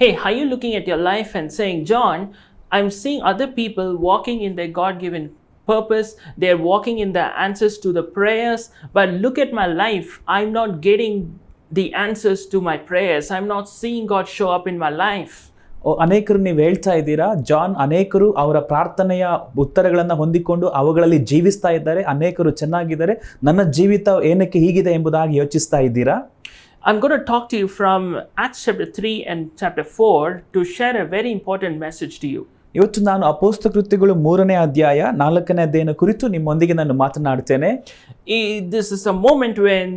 Hey, are you looking at your life and saying, John, I'm seeing other people walking in their God given purpose, they're walking in the answers to the prayers, but look at my life, I'm not getting the answers to my prayers, I'm not seeing God show up in my life. ಓ, ಅನೇಕರು ನೀವು ಹೇಳ್ತಾ ಇದ್ದೀರಾ John ಅನೇಕರು ಅವರ ಪ್ರಾರ್ಥನೆಯ ಉತ್ತರಗಳನ್ನು ಹೊಂದಿಕೊಂಡು ಅವುಗಳಲ್ಲಿ ಜೀವಿಸ್ತಾ ಇದ್ದಾರೆ ಅನೇಕರು ಚೆನ್ನಾಗಿದ್ದಾರೆ ನನ್ನ ಜೀವಿತ ಏನಕ್ಕೆ ಹೀಗಿದೆ ಎಂಬುದಾಗಿ ಯೋಚಿಸ್ತಾ ಇದ್ದೀರಾ I'm going to talk to you from Acts chapter 3 and chapter 4 to share a very important message to you. ಇವತ್ತು ನಾನು ಅಪೋಸ್ತ ಕೃತ್ಯಗಳು ಮೂರನೇ ಅಧ್ಯಾಯ ನಾಲ್ಕನೇ ಅಧ್ಯಾಯನ ಕುರಿತು ನಿಮ್ಮೊಂದಿಗೆ ನಾನು ಮಾತನಾಡ್ತೇನೆ I- This is a moment when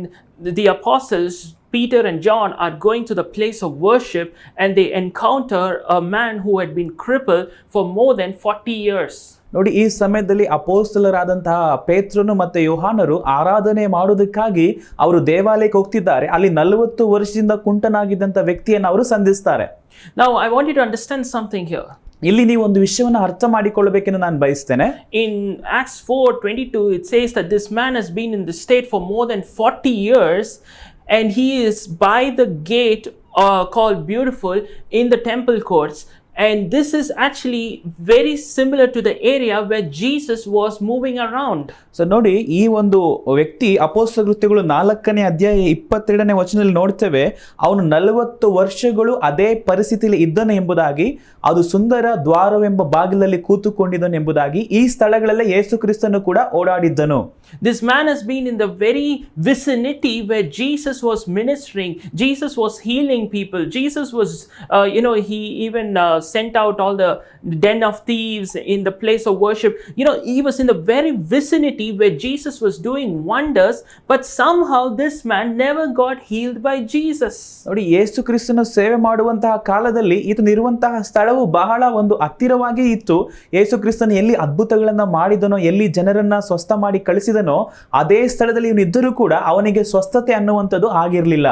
the- the apostles, Peter and John, are going to the place of worship and they encounter a man who had been crippled for more than 40 years. ನೋಡಿ ಈ ಸಮಯದಲ್ಲಿ ಅಪೋಸ್ತಲರಾದಂತಹ ಪೇತ್ರನು ಮತ್ತು ಯೋಹಾನರು ಆರಾಧನೆ ಮಾಡುವುದಕ್ಕಾಗಿ ಅವರು ದೇವಾಲಯಕ್ಕೆ ಹೋಗ್ತಿದ್ದಾರೆ. ಅಲ್ಲಿ ನಲವತ್ತು ವರ್ಷದಿಂದ ಕುಂಟನಾಗಿದ್ದಂಥ ವ್ಯಕ್ತಿಯನ್ನು ಅವರು ಸಂಧಿಸ್ತಾರೆ. ನಾವು I want to understand something here ಇಲ್ಲಿ ನೀವು ಒಂದು ವಿಷಯವನ್ನು ಅರ್ಥ ಮಾಡಿಕೊಳ್ಳಬೇಕೆಂದು ನಾನು ಬಯಸ್ತೇನೆ. In Acts four twenty two it says that this man has been in the state for more than forty years and he is by the gate call beautiful in the temple courts And this is actually very similar to the area where Jesus was moving around. So ನೋಡಿ ಈ ಒಂದು ವ್ಯಕ್ತಿ ಅಪೋಸ್ತ ಕೃತ್ಯಗಳು ನಾಲ್ಕನೇ ಅಧ್ಯಾಯ ಇಪ್ಪತ್ತೆರಡನೇ ವಚನದಲ್ಲಿ ನೋಡ್ತೇವೆ ಅವನು ನಲವತ್ತು ವರ್ಷಗಳು ಅದೇ ಪರಿಸ್ಥಿತಿಯಲ್ಲಿ ಇದ್ದನು ಎಂಬುದಾಗಿ ಅದು ಸುಂದರ ದ್ವಾರವೆಂಬ ಬಾಗಿಲಲ್ಲಿ ಕೂತುಕೊಂಡಿದ್ದನು ಎಂಬುದಾಗಿ ಈ ಸ್ಥಳಗಳಲ್ಲೇ ಯೇಸು ಕ್ರಿಸ್ತನು ಕೂಡ ಓಡಾಡಿದ್ದನು This man has been in the very vicinity where Jesus was ministering. Jesus was healing people. Jesus was, uh, you know, he even uh, sent out all the den of thieves in the place of worship. You know, he was in the very vicinity where Jesus was doing wonders, but somehow this man never got healed by Jesus. ನೋಡಿ ಯೇಸು ಕ್ರಿಸ್ತನ ಸೇವೆ ಮಾಡುವಂತಹ ಕಾಲದಲ್ಲಿ ಈತನಿರುವಂತಹ ಸ್ಥಳವು ಬಹಳ ಒಂದು ಹತ್ತಿರವಾಗಿ ಇತ್ತು ಯೇಸು ಕ್ರಿಸ್ತನು ಎಲ್ಲಿ ಅದ್ಭುತಗಳನ್ನ ಮಾಡಿದನೋ ಎಲ್ಲಿ ಜನರನ್ನ ಸ್ವಸ್ಥ ಮಾಡಿ ಕಳಿಸಿದನೋ ಅದೇ ಸ್ಥಳದಲ್ಲಿ ಇವನಿದ್ದರೂ ಕೂಡ ಅವನಿಗೆ ಸ್ವಸ್ಥತೆ ಅನ್ನುವಂಥದ್ದು ಆಗಿರಲಿಲ್ಲ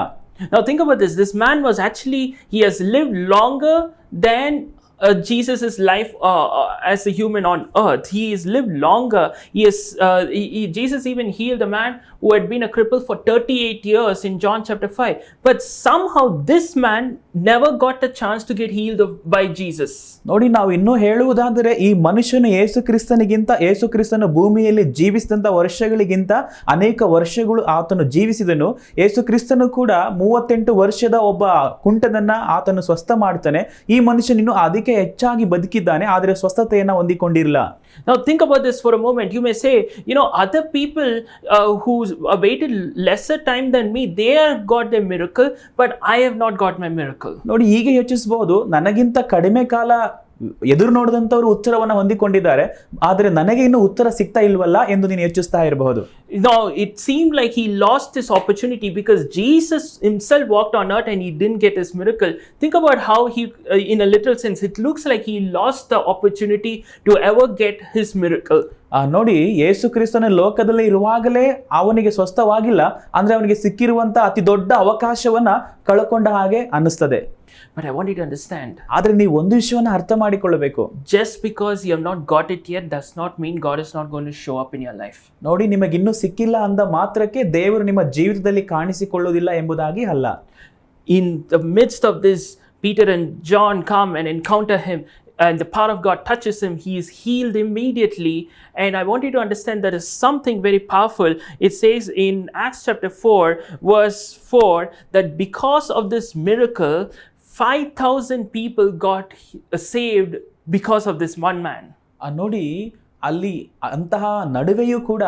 Now think about this. This man was actually he has lived longer than uh, Jesus's life uh, uh, as a human on earth. He has lived longer. He has uh, he- he- Jesus even healed a man who had been a cripple for 38 years in John chapter 5. But somehow this man never got the chance to get healed of, by Jesus. ನೋಡಿ ನಾವು ಇನ್ನೂ ಹೇಳುವುದಾದರೆ ಈ ಮನುಷ್ಯನು ಯೇಸು ಕ್ರಿಸ್ತನಿಗಿಂತ ಯೇಸು ಕ್ರಿಸ್ತನ ಭೂಮಿಯಲ್ಲಿ ಜೀವಿಸಿದಂಥ ವರ್ಷಗಳಿಗಿಂತ ಅನೇಕ ವರ್ಷಗಳು ಆತನು ಜೀವಿಸಿದನು ಯೇಸು ಕ್ರಿಸ್ತನು ಕೂಡ ಮೂವತ್ತೆಂಟು ವರ್ಷದ ಒಬ್ಬ ಕುಂಟನನ್ನ ಆತನು ಸ್ವಸ್ಥ ಮಾಡ್ತಾನೆ ಈ ಮನುಷ್ಯನಿನ್ನು ಇನ್ನೂ ಅದಕ್ಕೆ ಹೆಚ್ಚಾಗಿ ಬದುಕಿದ್ದಾನೆ ಆದರೆ ಸ್ವಸ್ಥತೆಯನ್ನು ಹೊಂದಿಕೊಂಡಿರಲಿಲ್ಲ ನಾವು think about this for a moment you may say you know other people uh, waited less time than me they are got the miracle but I have not got my miracle. ನೋಡಿ ಹೀಗೆ ಯೋಚಿಸಬಹುದು ನನಗಿಂತ ಕಡಿಮೆ ಕಾಲ ಎದುರು ನೋಡಿದಂಥವ್ರು ಉತ್ತರವನ್ನು ಹೊಂದಿಕೊಂಡಿದ್ದಾರೆ ಆದರೆ ನನಗೆ ಇನ್ನು ಉತ್ತರ ಸಿಗ್ತಾ ಇಲ್ವಲ್ಲ ಎಂದು ನೀನು ಯೋಚಿಸ್ತಾ ಇರಬಹುದು no it seem like he lost this opportunity because Jesus himself walked on earth and he didn't get miracle miracle. Think about how he, uh, in a literal sense, it looks like he lost the opportunity to ever get his miracle. ನೋಡಿ ಯೇಸು ಕ್ರಿಸ್ತನ ಲೋಕದಲ್ಲಿ ಇರುವಾಗಲೇ ಅವನಿಗೆ ಸ್ವಸ್ಥವಾಗಿಲ್ಲ ಅಂದ್ರೆ ಅವನಿಗೆ ಸಿಕ್ಕಿರುವಂತ ಅತಿ ದೊಡ್ಡ ಅವಕಾಶವನ್ನ ಕಳ್ಕೊಂಡ ಹಾಗೆ ಅನ್ನಿಸ್ತದೆ But I want you to understand ಆದ್ರೆ ನೀವು ಒಂದು ವಿಷಯವನ್ನ ಅರ್ಥ ಮಾಡಿಕೊಳ್ಳಬೇಕು just because you have not got it yet does not mean God is not going to show up in your life. ನೋಡಿ ನಿಮಗೆ ಇನ್ನೂ ಸಿಕ್ಕಿಲ್ಲ ಅಂದ ಮಾತ್ರಕ್ಕೆ ದೇವರು ನಿಮ್ಮ ಜೀವಿತದಲ್ಲಿ ಕಾಣಿಸಿಕೊಳ್ಳುವುದಿಲ್ಲ ಎಂಬುದಾಗಿ ಅಲ್ಲ in the midst of this, Peter and John come and encounter him, and the power of God touches him. He is healed immediately. And I want you to understand there is something very powerful. It says in Acts chapter 4, verse 4, that because of this miracle, 5,000 people got saved because of this one man. ಆ, ನೋಡಿ ಅಲ್ಲಿ ಅಂತಹ ನಡುವೆಯೂ ಕೂಡ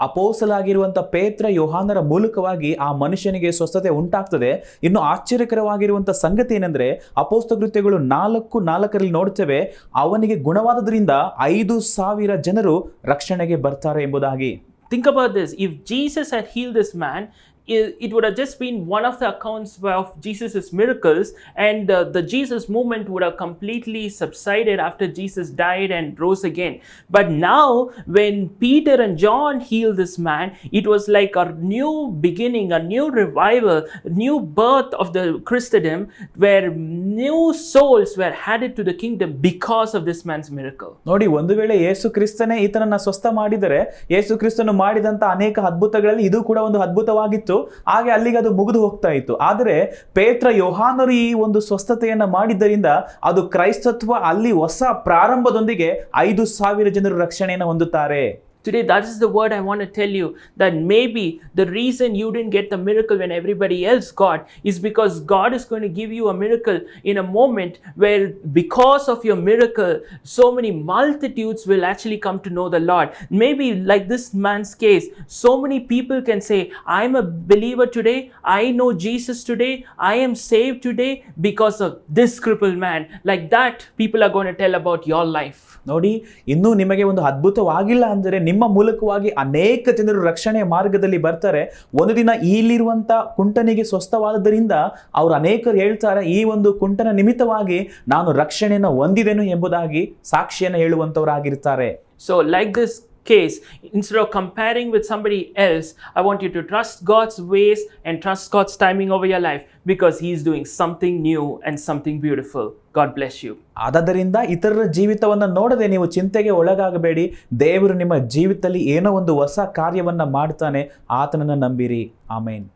ಅಪೋಸಲಾಗಿರುವಂಥ ಪೇತ್ರ ಯೋಹಾನರ ಮೂಲಕವಾಗಿ ಆ ಮನುಷ್ಯನಿಗೆ ಸ್ವಸ್ಥತೆ ಉಂಟಾಗ್ತದೆ. ಇನ್ನು ಆಶ್ಚರ್ಯಕರವಾಗಿರುವಂಥ ಸಂಗತಿ ಏನಂದ್ರೆ ಅಪೋಸ್ತ ಕೃತ್ಯಗಳು ನಾಲ್ಕು ನಾಲ್ಕರಲ್ಲಿ ನೋಡ್ತೇವೆ ಅವನಿಗೆ ಗುಣವಾದದ್ರಿಂದ ಐದು ಸಾವಿರ ಜನರು ರಕ್ಷಣೆಗೆ ಬರ್ತಾರೆ ಎಂಬುದಾಗಿ. Think about this if Jesus had healed this man, i- it would have just been one of the accounts of Jesus' miracles, and uh, the Jesus movement would have completely subsided after Jesus died and rose again. But now, when Peter and John healed this man, it was like a new beginning, a new revival, a new birth of the Christendom, where new souls were added to the kingdom because of this man's miracle. ನೋಡಿ ಒಂದು ವೇಳೆ ಯೇಸು ಕ್ರಿಸ್ತನೇ ಈತನನ್ನ ಸ್ವಸ್ಥ ಮಾಡಿದರೆ ಯೇಸು ಕ್ರಿಸ್ತನು ಮಾಡಿದಂತ ಅನೇಕ ಅದ್ಭುತಗಳಲ್ಲಿ ಇದು ಕೂಡ ಒಂದು ಅದ್ಭುತವಾಗಿತ್ತು ಇತ್ತು. ಹಾಗೆ ಅಲ್ಲಿಗೆ ಅದು ಮುಗಿದು ಹೋಗ್ತಾ ಇತ್ತು. ಆದರೆ ಪೇತ್ರ ಯೋಹಾನರು ಈ ಒಂದು ಸ್ವಸ್ಥತೆಯನ್ನು ಮಾಡಿದ್ದರಿಂದ ಅದು ಕ್ರೈಸ್ತತ್ವ ಅಲ್ಲಿ ಹೊಸ ಪ್ರಾರಂಭದೊಂದಿಗೆ ಐದು ಸಾವಿರ ಜನರು ರಕ್ಷಣೆಯನ್ನು ಹೊಂದುತ್ತಾರೆ. Today, that is the word I want to tell you that maybe the reason you didn't get the miracle when everybody else got is because God is going to give you a miracle in a moment where, because of your miracle, so many multitudes will actually come to know the Lord. Maybe, like this man's case, so many people can say, I'm a believer today, I know Jesus today, I am saved today because of this crippled man. Like that, people are going to tell about your life. ನೋಡಿ ಇನ್ನೂ ನಿಮಗೆ ಒಂದು ಅದ್ಭುತವಾಗಿಲ್ಲ ಅಂದರೆ ನಿಮ್ಮ ಮೂಲಕವಾಗಿ ಅನೇಕ ಜನರು ರಕ್ಷಣೆ ಮಾರ್ಗದಲ್ಲಿ ಬರ್ತಾರೆ. ಒಂದು ದಿನ ಇಲ್ಲಿರುವಂತ ಕುಂಟನಿಗೆ ಸ್ವಸ್ಥವಾದದರಿಂದ ಅವರು ಅನೇಕರು ಹೇಳ್ತಾರೆ, ಈ ಒಂದು ಕುಂಟನ ನಿಮಿತ್ತವಾಗಿ ನಾನು ರಕ್ಷಣೆಯನ್ನು ಹೊಂದಿದೆನು ಎಂಬುದಾಗಿ ಸಾಕ್ಷಿಯನ್ನು ಹೇಳುವಂತವರಾಗಿರ್ತಾರೆ so like this case, instead of comparing with somebody else, I want you to trust God's ways and trust God's timing over your life because He is doing something new and something beautiful. God bless you. ಆದ್ದರಿಂದ ಇತರರ ಜೀವಿತವನ್ನು ನೋಡದೆ ನೀವು ಚಿಂತೆಗೆ ಒಳಗಾಗಬೇಡಿ ದೇವರು ನಿಮ್ಮ ಜೀವಿತದಲ್ಲಿ ಏನೋ ಒಂದು ಹೊಸ ಕಾರ್ಯವನ್ನು ಮಾಡ್ತಾನೆ ಆತನನ್ನು ನಂಬಿರಿ ಆಮೇನ್